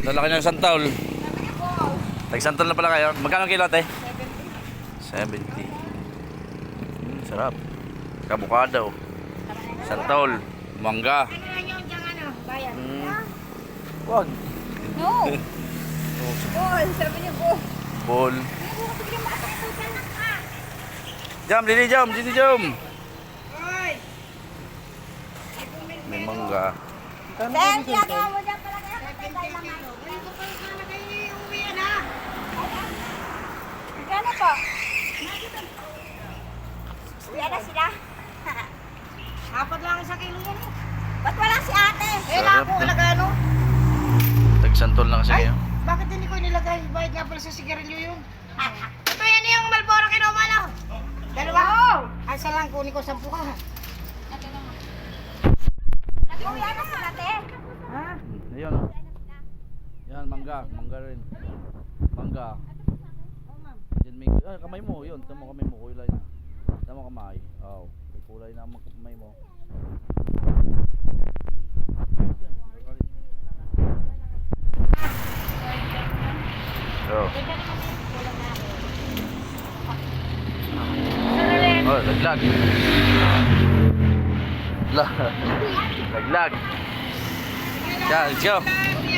Lalaki ng santol. Tag santol na pala kayo. Magkano kilo ate? 70. Mm, sarap. Kabukado. Santol. Mangga. Mm. Wag. No. Bol, sabi niya po. Bol. Jam, dini jam, dini jam. May mangga. Ben, ginagawa na. Gano'n po? Uwi na sila. Apat lang sa kilo yan eh. Ba't wala si ate? Eh, wala ako na. ilagay ano? Tag santol na kasi Ay, kayo. bakit hindi ko nilagay? Bayad nga pala sa sigarilyo yun. Ito yan yung Malboro kinuha lang. Dalawa? Oo. Ay, isa lang kunin ko sampu ka. Nag-uwi na sila, te. Ha? Ayun. Oh. Yan, mangga. Mangga rin. Mangga. Yan, may, ah, kamay mo, yun. Tama kamay mo, kulay na. Tama kamay. Oo. may kulay na ang kamay mo. So. Oh, laglag. La. Laglag. Yan, let's go.